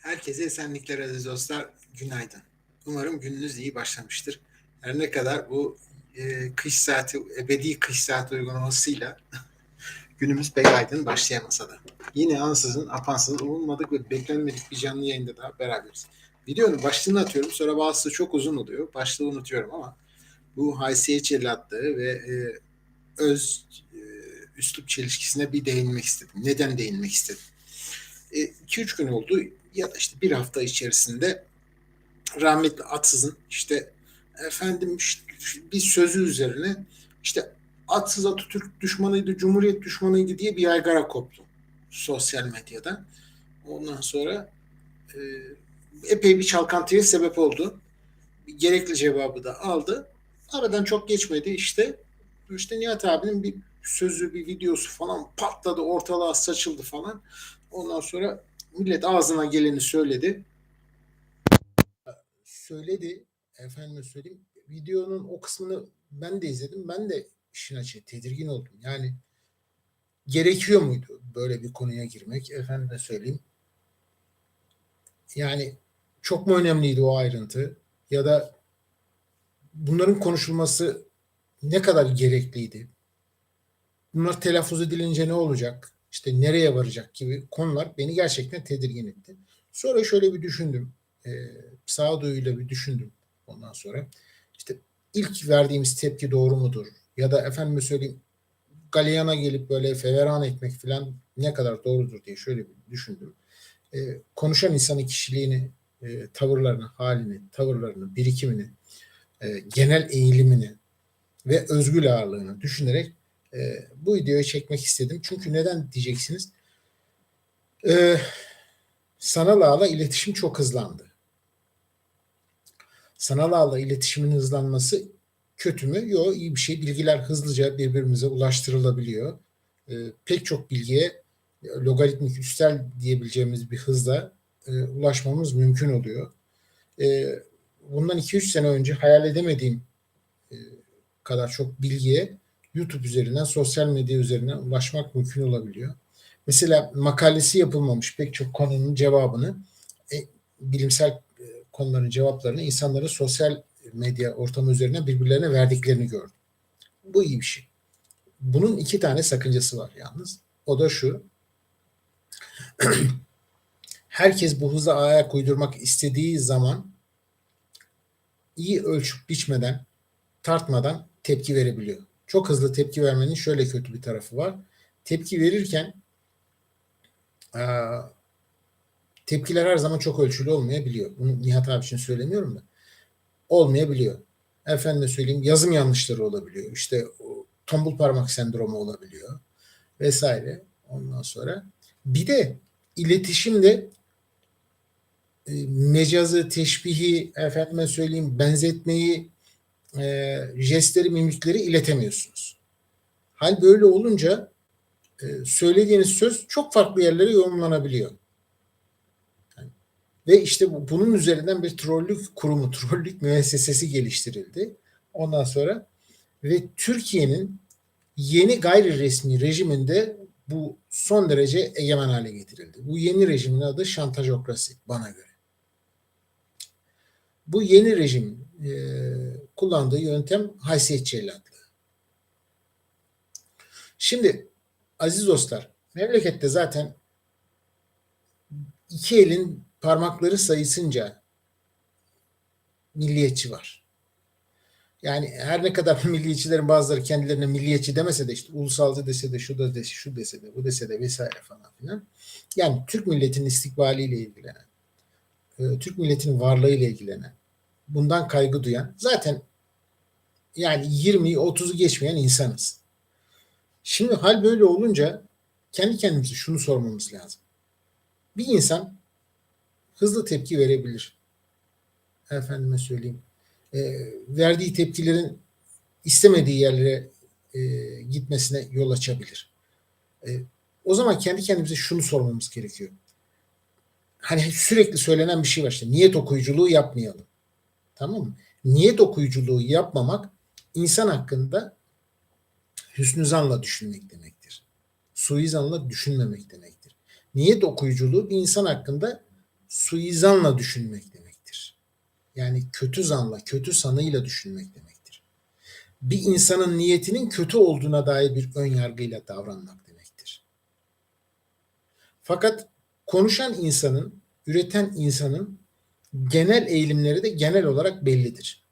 Herkese esenlikler aziz dostlar. Günaydın. Umarım gününüz iyi başlamıştır. Her ne kadar bu e, kış saati, ebedi kış saati uygulamasıyla günümüz pek aydın başlayamasa da. Yine ansızın, apansızın umulmadık ve beklenmedik bir canlı yayında daha beraberiz. Videonun başlığını atıyorum. Sonra bazısı çok uzun oluyor. Başlığı unutuyorum ama bu haysiyet cellatlığı ve e, öz e, üslup çelişkisine bir değinmek istedim. Neden değinmek istedim? 2-3 gün oldu ya da işte bir hafta içerisinde rahmetli Atsız'ın işte efendim bir sözü üzerine işte Atsız Atatürk düşmanıydı, Cumhuriyet düşmanıydı diye bir yaygara koptu sosyal medyada. Ondan sonra e, epey bir çalkantıya sebep oldu. Gerekli cevabı da aldı. Aradan çok geçmedi işte işte Nihat abinin bir sözü, bir videosu falan patladı, ortalığa saçıldı falan. Ondan sonra millet ağzına geleni söyledi. Söyledi. Efendime söyleyeyim. Videonun o kısmını ben de izledim. Ben de işin açığı tedirgin oldum. Yani gerekiyor muydu böyle bir konuya girmek? Efendime söyleyeyim. Yani çok mu önemliydi o ayrıntı? Ya da bunların konuşulması ne kadar gerekliydi? Bunlar telaffuz edilince ne olacak? İşte nereye varacak gibi konular beni gerçekten tedirgin etti. Sonra şöyle bir düşündüm. E, sağduyuyla bir düşündüm ondan sonra. İşte ilk verdiğimiz tepki doğru mudur? Ya da efendim söyleyeyim galeyana gelip böyle feveran etmek falan ne kadar doğrudur diye şöyle bir düşündüm. E, konuşan insanın kişiliğini, e, tavırlarını, halini, tavırlarını, birikimini, e, genel eğilimini ve özgül ağırlığını düşünerek e, bu videoyu çekmek istedim. Çünkü neden diyeceksiniz? E, sanal ağla iletişim çok hızlandı. Sanal ağla iletişimin hızlanması kötü mü? Yok iyi bir şey. Bilgiler hızlıca birbirimize ulaştırılabiliyor. E, pek çok bilgiye logaritmik üstel diyebileceğimiz bir hızla e, ulaşmamız mümkün oluyor. E, bundan 2-3 sene önce hayal edemediğim e, kadar çok bilgiye YouTube üzerinden, sosyal medya üzerinden ulaşmak mümkün olabiliyor. Mesela makalesi yapılmamış pek çok konunun cevabını, e, bilimsel e, konuların cevaplarını insanların sosyal medya ortamı üzerinden birbirlerine verdiklerini gördüm. Bu iyi bir şey. Bunun iki tane sakıncası var yalnız. O da şu. Herkes bu hıza ayak uydurmak istediği zaman iyi ölçüp biçmeden, tartmadan tepki verebiliyor çok hızlı tepki vermenin şöyle kötü bir tarafı var. Tepki verirken tepkiler her zaman çok ölçülü olmayabiliyor. Bunu Nihat abi için söylemiyorum da. Olmayabiliyor. Efendim söyleyeyim yazım yanlışları olabiliyor. İşte tombul parmak sendromu olabiliyor. Vesaire. Ondan sonra. Bir de iletişimde mecazı, teşbihi, efendime söyleyeyim benzetmeyi e, jestleri, mimikleri iletemiyorsunuz. Hal böyle olunca e, söylediğiniz söz çok farklı yerlere yorumlanabiliyor. Yani, ve işte bu, bunun üzerinden bir trollük kurumu, trollük müessesesi geliştirildi. Ondan sonra ve Türkiye'nin yeni gayri resmi rejiminde bu son derece egemen hale getirildi. Bu yeni rejimin adı şantajokrasi bana göre. Bu yeni rejim e, kullandığı yöntem haysiyetçi evlatlığı. Şimdi aziz dostlar memlekette zaten iki elin parmakları sayısınca milliyetçi var. Yani her ne kadar milliyetçilerin bazıları kendilerine milliyetçi demese de işte ulusalcı dese de şu da dese şu dese de bu dese de vesaire falan filan. Yani Türk milletinin istikbaliyle ilgilenen, e, Türk milletinin varlığıyla ilgilenen, bundan kaygı duyan zaten yani 20'yi 30'u geçmeyen insanız. Şimdi hal böyle olunca kendi kendimize şunu sormamız lazım. Bir insan hızlı tepki verebilir. Efendime söyleyeyim. E, verdiği tepkilerin istemediği yerlere e, gitmesine yol açabilir. E, o zaman kendi kendimize şunu sormamız gerekiyor. Hani sürekli söylenen bir şey var işte. Niyet okuyuculuğu yapmayalım. Tamam mı? Niyet okuyuculuğu yapmamak insan hakkında hüsnü zanla düşünmek demektir. Suizanla düşünmemek demektir. Niyet okuyuculuğu bir insan hakkında suizanla düşünmek demektir. Yani kötü zanla, kötü sanıyla düşünmek demektir. Bir insanın niyetinin kötü olduğuna dair bir ön yargıyla davranmak demektir. Fakat konuşan insanın, üreten insanın genel eğilimleri de genel olarak bellidir.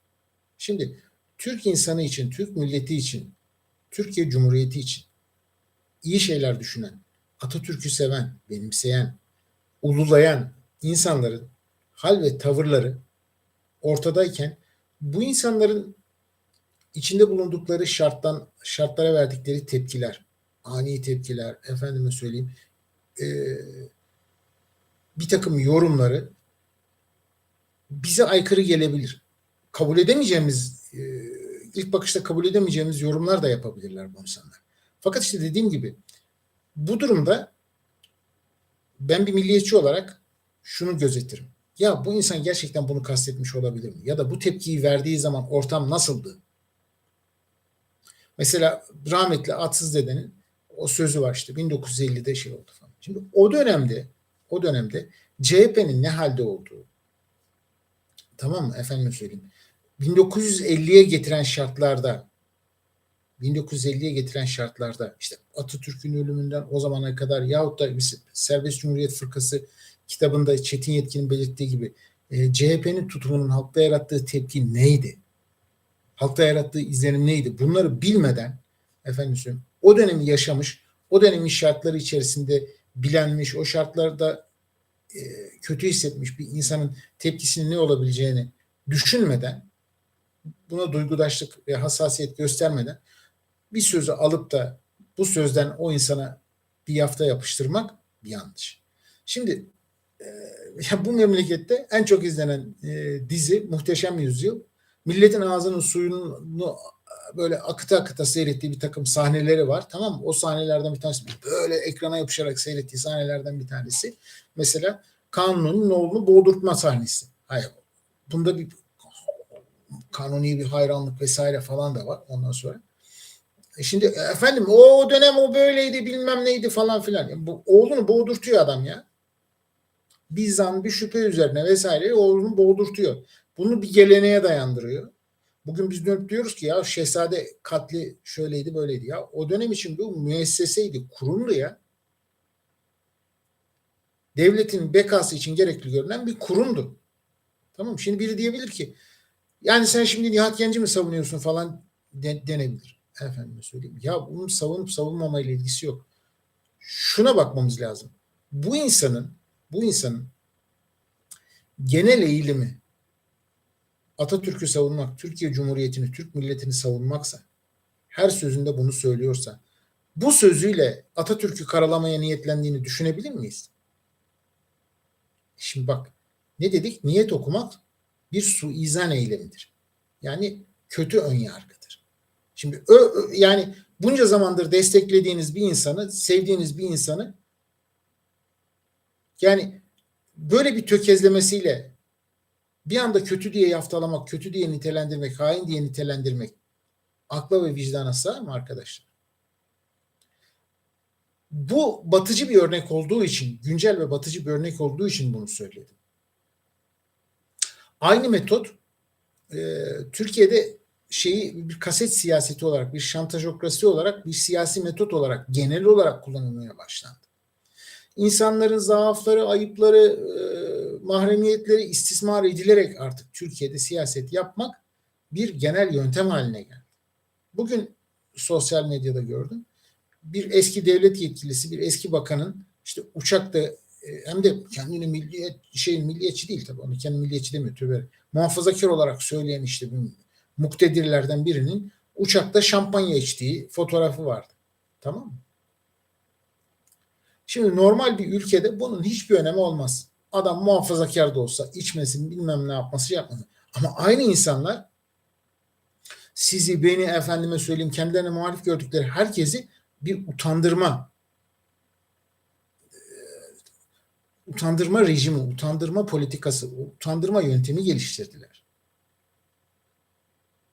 Şimdi Türk insanı için, Türk milleti için, Türkiye Cumhuriyeti için iyi şeyler düşünen, Atatürk'ü seven, benimseyen, ululayan insanların hal ve tavırları ortadayken bu insanların içinde bulundukları şarttan şartlara verdikleri tepkiler, ani tepkiler, efendime söyleyeyim, e, bir takım yorumları bize aykırı gelebilir. Kabul edemeyeceğimiz, e, ilk bakışta kabul edemeyeceğimiz yorumlar da yapabilirler bu insanlar. Fakat işte dediğim gibi bu durumda ben bir milliyetçi olarak şunu gözetirim. Ya bu insan gerçekten bunu kastetmiş olabilir mi? Ya da bu tepkiyi verdiği zaman ortam nasıldı? Mesela rahmetli Atsız Dede'nin o sözü var işte 1950'de şey oldu falan. Şimdi o dönemde o dönemde CHP'nin ne halde olduğu tamam mı efendim söyleyeyim 1950'ye getiren şartlarda 1950'ye getiren şartlarda işte Atatürk'ün ölümünden o zamana kadar yahut da Serbest Cumhuriyet Fırkası kitabında Çetin Yetkin'in belirttiği gibi e, CHP'nin tutumunun halkta yarattığı tepki neydi? Halkta yarattığı izlenim neydi? Bunları bilmeden efendim o dönemi yaşamış, o dönemin şartları içerisinde bilenmiş, o şartlarda e, kötü hissetmiş bir insanın tepkisinin ne olabileceğini düşünmeden buna duygudaşlık ve hassasiyet göstermeden bir sözü alıp da bu sözden o insana bir yafta yapıştırmak bir yanlış. Şimdi e, bu memlekette en çok izlenen e, dizi Muhteşem Yüzyıl. Milletin ağzının suyunu böyle akıta akıta seyrettiği bir takım sahneleri var. Tamam mı? O sahnelerden bir tanesi böyle ekrana yapışarak seyrettiği sahnelerden bir tanesi. Mesela Kanuni'nin oğlunu boğdurtma sahnesi. Hayır. Bunda bir kanuni bir hayranlık vesaire falan da var ondan sonra. E şimdi efendim o dönem o böyleydi bilmem neydi falan filan. Yani bu, oğlunu boğdurtuyor adam ya. Bir zan bir şüphe üzerine vesaire oğlunu boğdurtuyor. Bunu bir geleneğe dayandırıyor. Bugün biz dönüp diyoruz ki ya şehzade katli şöyleydi böyleydi ya. O dönem için bu müesseseydi, kurumdu ya. Devletin bekası için gerekli görünen bir kurumdu. Tamam Şimdi biri diyebilir ki yani sen şimdi Nihat Genci mi savunuyorsun falan de, denebilir. Efendim söyleyeyim. Ya bunun savunup savunmamayla ilgisi yok. Şuna bakmamız lazım. Bu insanın bu insanın genel eğilimi Atatürk'ü savunmak, Türkiye Cumhuriyeti'ni, Türk milletini savunmaksa, her sözünde bunu söylüyorsa, bu sözüyle Atatürk'ü karalamaya niyetlendiğini düşünebilir miyiz? Şimdi bak, ne dedik? Niyet okumak bir suizan eylemidir. Yani kötü ön yargıdır. Şimdi ö, ö, yani bunca zamandır desteklediğiniz bir insanı, sevdiğiniz bir insanı yani böyle bir tökezlemesiyle bir anda kötü diye yaftalamak, kötü diye nitelendirmek, hain diye nitelendirmek akla ve vicdana sığar mı arkadaşlar? Bu batıcı bir örnek olduğu için, güncel ve batıcı bir örnek olduğu için bunu söyledim. Aynı metot e, Türkiye'de şeyi bir kaset siyaseti olarak, bir şantajokrasi olarak, bir siyasi metot olarak, genel olarak kullanılmaya başlandı. İnsanların zaafları, ayıpları, e, mahremiyetleri istismar edilerek artık Türkiye'de siyaset yapmak bir genel yöntem haline geldi. Bugün sosyal medyada gördüm. Bir eski devlet yetkilisi, bir eski bakanın işte uçakta e, hem de kendini milliyet şey milliyetçi değil tabii onu kendi milliyetçi demiyor tövbe. Muhafazakar olarak söyleyen işte bir muktedirlerden birinin uçakta şampanya içtiği fotoğrafı vardı. Tamam mı? Şimdi normal bir ülkede bunun hiçbir önemi olmaz. Adam muhafazakar da olsa içmesin bilmem ne yapması yapmasın. Ama aynı insanlar sizi beni efendime söyleyeyim kendilerine muhalif gördükleri herkesi bir utandırma utandırma rejimi, utandırma politikası, utandırma yöntemi geliştirdiler.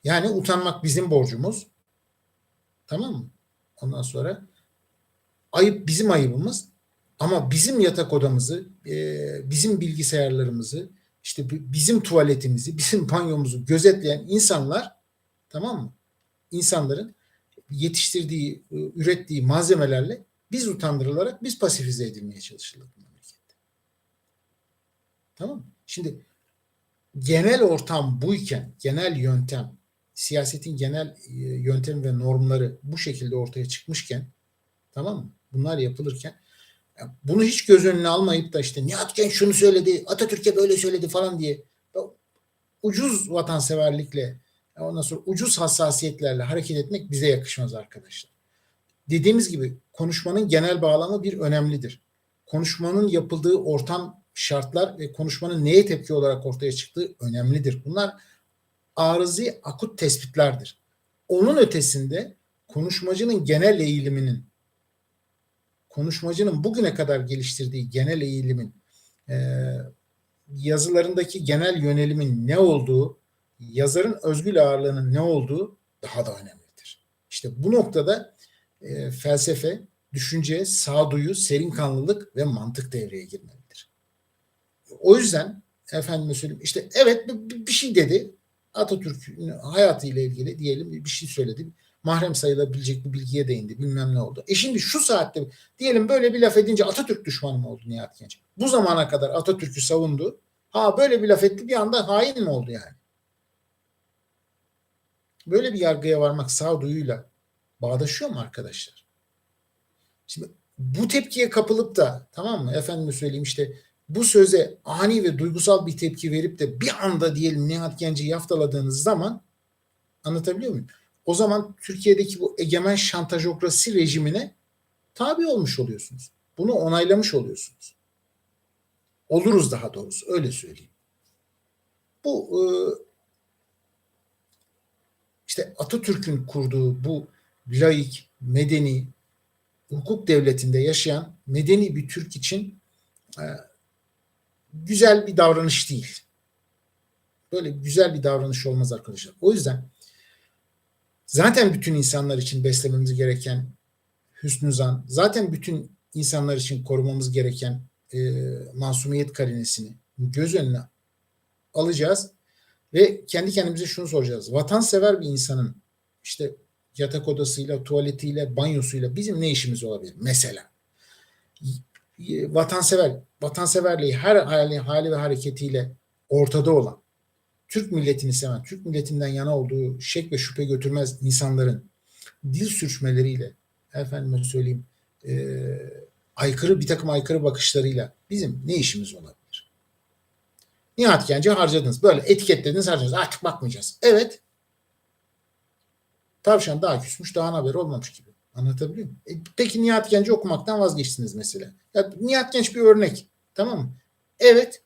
Yani utanmak bizim borcumuz. Tamam mı? Ondan sonra ayıp bizim ayıbımız. Ama bizim yatak odamızı, e, bizim bilgisayarlarımızı, işte bi- bizim tuvaletimizi, bizim banyomuzu gözetleyen insanlar tamam mı? İnsanların yetiştirdiği, e, ürettiği malzemelerle biz utandırılarak biz pasifize edilmeye çalışılır bu memlekette. Tamam mı? Şimdi genel ortam buyken, genel yöntem, siyasetin genel e, yöntemi ve normları bu şekilde ortaya çıkmışken, tamam mı? Bunlar yapılırken ya bunu hiç göz önüne almayıp da işte Nihat Genç şunu söyledi, Atatürk'e böyle söyledi falan diye ucuz vatanseverlikle ondan sonra ucuz hassasiyetlerle hareket etmek bize yakışmaz arkadaşlar. Dediğimiz gibi konuşmanın genel bağlamı bir önemlidir. Konuşmanın yapıldığı ortam, şartlar ve konuşmanın neye tepki olarak ortaya çıktığı önemlidir. Bunlar arızi akut tespitlerdir. Onun ötesinde konuşmacının genel eğiliminin konuşmacının bugüne kadar geliştirdiği genel eğilimin e, yazılarındaki genel yönelimin ne olduğu, yazarın özgül ağırlığının ne olduğu daha da önemlidir. İşte bu noktada e, felsefe, düşünce, sağduyu, serin kanlılık ve mantık devreye girmelidir. O yüzden efendime söyleyeyim işte evet bir şey dedi Atatürk'ün hayatıyla ilgili diyelim bir şey söyledi mahrem sayılabilecek bir bilgiye değindi. Bilmem ne oldu. E şimdi şu saatte diyelim böyle bir laf edince Atatürk düşmanı mı oldu Nihat Genç? Bu zamana kadar Atatürk'ü savundu. Ha böyle bir laf etti bir anda hain mi oldu yani? Böyle bir yargıya varmak sağduyuyla bağdaşıyor mu arkadaşlar? Şimdi bu tepkiye kapılıp da tamam mı efendime söyleyeyim işte bu söze ani ve duygusal bir tepki verip de bir anda diyelim Nihat Genç'i yaftaladığınız zaman anlatabiliyor muyum? O zaman Türkiye'deki bu egemen şantajokrasi rejimine tabi olmuş oluyorsunuz. Bunu onaylamış oluyorsunuz. Oluruz daha doğrusu öyle söyleyeyim. Bu e, işte Atatürk'ün kurduğu bu laik, medeni, hukuk devletinde yaşayan medeni bir Türk için e, güzel bir davranış değil. Böyle güzel bir davranış olmaz arkadaşlar. O yüzden zaten bütün insanlar için beslememiz gereken hüsnü zan, zaten bütün insanlar için korumamız gereken e, masumiyet karinesini göz önüne alacağız ve kendi kendimize şunu soracağız. Vatansever bir insanın işte yatak odasıyla, tuvaletiyle, banyosuyla bizim ne işimiz olabilir? Mesela vatansever, vatanseverliği her hali, hali ve hareketiyle ortada olan Türk milletini seven, Türk milletinden yana olduğu şek ve şüphe götürmez insanların dil sürçmeleriyle, efendime söyleyeyim, e, aykırı bir takım aykırı bakışlarıyla bizim ne işimiz olabilir? Nihat Genci harcadınız. Böyle etiketlediniz harcadınız. Artık bakmayacağız. Evet. Tavşan daha küsmüş daha haber olmamış gibi. Anlatabiliyor muyum? E, peki Nihat Genci okumaktan vazgeçtiniz mesela. Ya, Nihat Genç bir örnek. Tamam mı? Evet.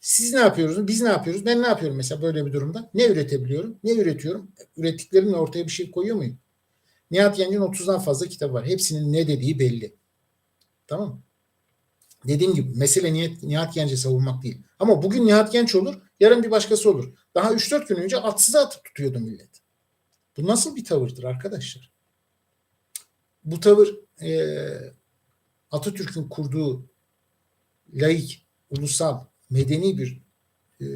Siz ne yapıyorsunuz? Biz ne yapıyoruz? Ben ne yapıyorum mesela böyle bir durumda? Ne üretebiliyorum? Ne üretiyorum? Ürettiklerimle ortaya bir şey koyuyor muyum? Nihat Genç'in 30'dan fazla kitabı var. Hepsinin ne dediği belli. Tamam mı? Dediğim gibi mesele Nihat, Nihat Genç'i savunmak değil. Ama bugün Nihat Genç olur, yarın bir başkası olur. Daha 3-4 gün önce atsıza atıp tutuyordu millet. Bu nasıl bir tavırdır arkadaşlar? Bu tavır e, Atatürk'ün kurduğu laik, ulusal, medeni bir e,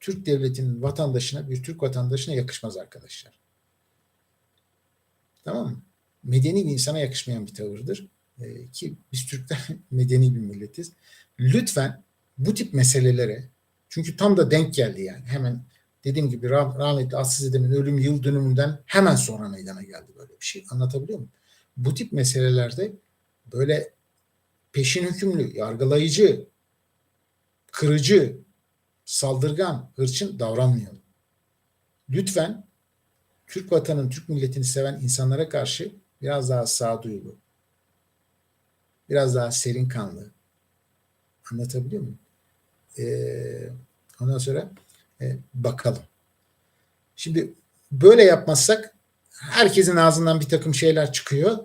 Türk devletinin vatandaşına, bir Türk vatandaşına yakışmaz arkadaşlar. Tamam mı? Medeni bir insana yakışmayan bir tavırdır. E, ki biz Türkler medeni bir milletiz. Lütfen bu tip meselelere çünkü tam da denk geldi yani. Hemen dediğim gibi rah rahmetli Atsız Edem'in ölüm yıl dönümünden hemen sonra meydana geldi böyle bir şey. Anlatabiliyor muyum? Bu tip meselelerde böyle peşin hükümlü, yargılayıcı, kırıcı, saldırgan, hırçın davranmayalım. Lütfen Türk vatanın, Türk milletini seven insanlara karşı biraz daha sağduyulu, biraz daha serin kanlı. Anlatabiliyor muyum? Ee, ondan sonra e, bakalım. Şimdi böyle yapmazsak herkesin ağzından bir takım şeyler çıkıyor.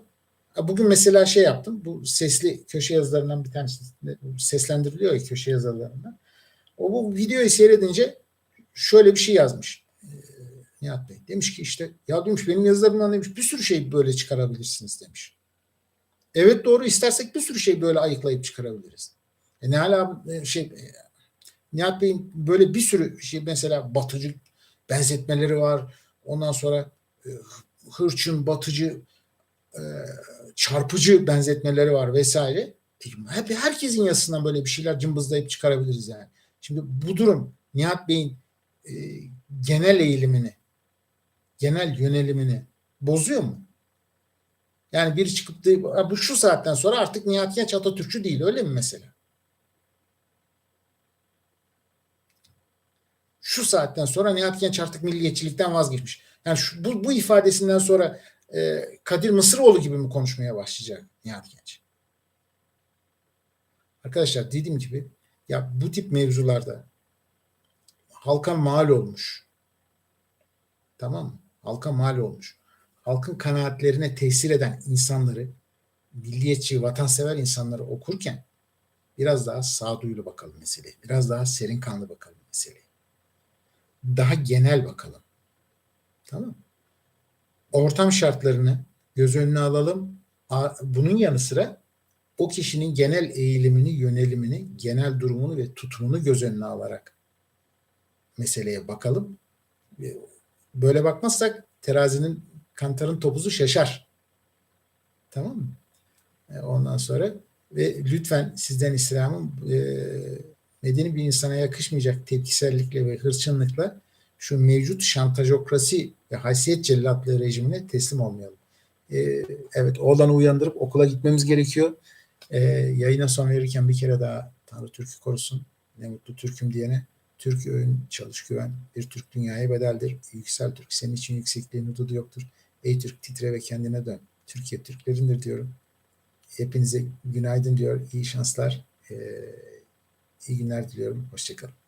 Bugün mesela şey yaptım. Bu sesli köşe yazılarından bir tanesi seslendiriliyor ya köşe yazılarından. O bu videoyu seyredince şöyle bir şey yazmış. Ee, Nihat Bey. Demiş ki işte ya demiş benim yazılarımdan demiş bir sürü şey böyle çıkarabilirsiniz demiş. Evet doğru istersek bir sürü şey böyle ayıklayıp çıkarabiliriz. E, Nihal abi e, şey e, Nihat Bey'in böyle bir sürü şey mesela batıcı benzetmeleri var. Ondan sonra e, hırçın, batıcı, e, çarpıcı benzetmeleri var vesaire. Hep herkesin yazısından böyle bir şeyler cımbızlayıp çıkarabiliriz yani. Şimdi bu durum Nihat Bey'in e, genel eğilimini, genel yönelimini bozuyor mu? Yani biri çıkıp da bu şu saatten sonra artık Nihat Genç Atatürkçü değil öyle mi mesela? Şu saatten sonra Nihat Genç artık milliyetçilikten vazgeçmiş. Yani şu, bu, bu ifadesinden sonra e, Kadir Mısıroğlu gibi mi konuşmaya başlayacak Nihat Genç? Arkadaşlar dediğim gibi ya bu tip mevzularda halka mal olmuş. Tamam mı? Halka mal olmuş. Halkın kanaatlerine tesir eden insanları, milliyetçi, vatansever insanları okurken biraz daha sağduyulu bakalım meseleye. Biraz daha serin kanlı bakalım meseleye. Daha genel bakalım. Tamam mı? Ortam şartlarını göz önüne alalım. Bunun yanı sıra o kişinin genel eğilimini, yönelimini, genel durumunu ve tutumunu göz önüne alarak meseleye bakalım. Böyle bakmazsak terazinin kantarın topuzu şaşar. Tamam mı? Ondan sonra ve lütfen sizden istirhamım e, medeni bir insana yakışmayacak tepkisellikle ve hırçınlıkla şu mevcut şantajokrasi ve haysiyet cellatlığı rejimine teslim olmayalım. E, evet oğlanı uyandırıp okula gitmemiz gerekiyor. E, yayına son verirken bir kere daha Tanrı Türk'ü korusun. Ne mutlu Türk'üm diyene. Türk öğün çalış güven. Bir Türk dünyaya bedeldir. Yüksel Türk senin için yüksekliğin hududu yoktur. Ey Türk titre ve kendine dön. Türkiye Türklerindir diyorum. Hepinize günaydın diyor. İyi şanslar. Ee, iyi günler diliyorum. Hoşçakalın.